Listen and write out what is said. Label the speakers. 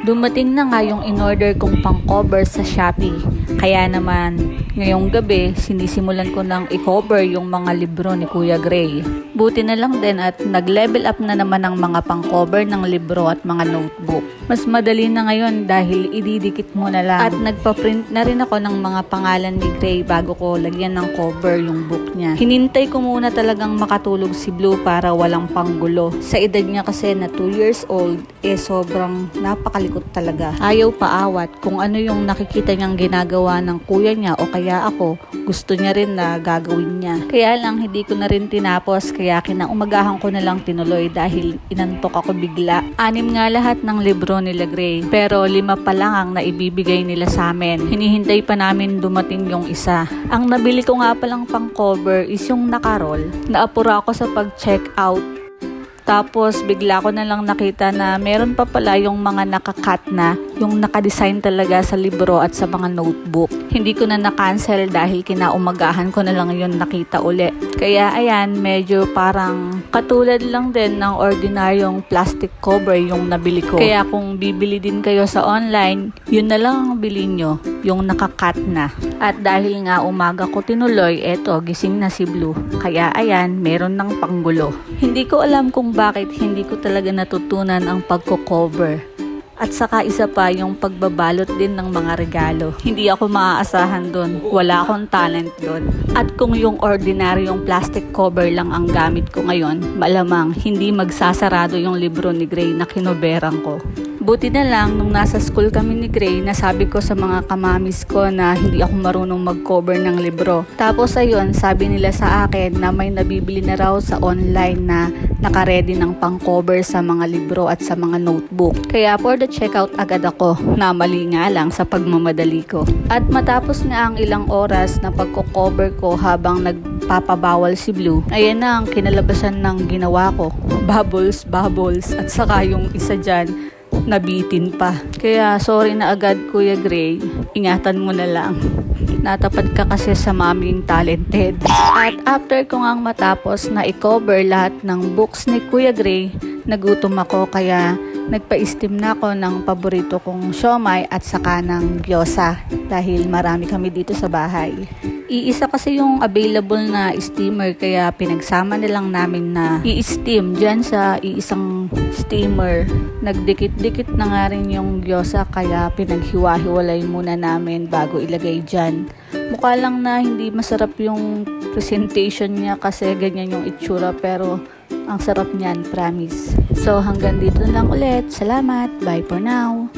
Speaker 1: Dumating na nga yung in-order kong pang-cover sa Shopee. Kaya naman, ngayong gabi, sinisimulan ko nang i-cover yung mga libro ni Kuya Gray. Buti na lang din at nag-level up na naman ang mga pang-cover ng libro at mga notebook. Mas madali na ngayon dahil ididikit mo na lang. At nagpa-print na rin ako ng mga pangalan ni Gray bago ko lagyan ng cover yung book niya. Hinintay ko muna talagang makatulog si Blue para walang panggulo. Sa edad niya kasi na 2 years old, eh sobrang napakalikot talaga. Ayaw paawat kung ano yung nakikita niyang ginagawa ng kuya niya o kaya ako, gusto niya rin na gagawin niya. Kaya lang hindi ko na rin tinapos kaya kinaumagahan ko na lang tinuloy dahil inantok ako bigla. Anim nga lahat ng libro nila Gray pero lima pa lang ang naibibigay nila sa amin. Hinihintay pa namin dumating yung isa. Ang nabili ko nga palang pang cover is yung nakarol. Naapura ako sa pag-check out tapos bigla ko na lang nakita na meron pa pala yung mga nakakat na, yung nakadesign talaga sa libro at sa mga notebook. Hindi ko na na-cancel dahil kinaumagahan ko na lang yun nakita uli. Kaya ayan, medyo parang katulad lang din ng ordinaryong plastic cover yung nabili ko. Kaya kung bibili din kayo sa online, yun na lang ang bilhin nyo, yung nakakat na. At dahil nga umaga ko tinuloy, eto gising na si Blue. Kaya ayan, meron ng panggulo. Hindi ko alam kung bakit hindi ko talaga natutunan ang pagko-cover. At saka isa pa yung pagbabalot din ng mga regalo. Hindi ako maaasahan doon. Wala akong talent doon. At kung yung ordinaryong plastic cover lang ang gamit ko ngayon, malamang hindi magsasarado yung libro ni Gray na kinoberang ko. Buti na lang, nung nasa school kami ni Gray, nasabi ko sa mga kamamis ko na hindi ako marunong mag-cover ng libro. Tapos ayun, sabi nila sa akin na may nabibili na raw sa online na nakaredy ng pang-cover sa mga libro at sa mga notebook. Kaya for the checkout agad ako, na mali nga lang sa pagmamadali ko. At matapos nga ang ilang oras na pagko-cover ko habang nagpapabawal si Blue, ayan na ang kinalabasan ng ginawa ko. Bubbles, bubbles, at saka yung isa dyan, nabitin pa. Kaya sorry na agad Kuya Gray, ingatan mo na lang. Natapat ka kasi sa maming talented. At after ko ngang matapos na i-cover lahat ng books ni Kuya Gray, nagutom ako kaya nagpa-steam na ako ng paborito kong siomay at saka ng gyoza dahil marami kami dito sa bahay. Iisa kasi yung available na steamer kaya pinagsama na lang namin na i-steam dyan sa iisang steamer. Nagdikit-dikit na nga rin yung gyoza kaya pinaghiwa-hiwalay muna namin bago ilagay dyan. Mukha lang na hindi masarap yung presentation niya kasi ganyan yung itsura pero ang sarap niyan, promise. So hanggang dito na lang ulit. Salamat. Bye for now.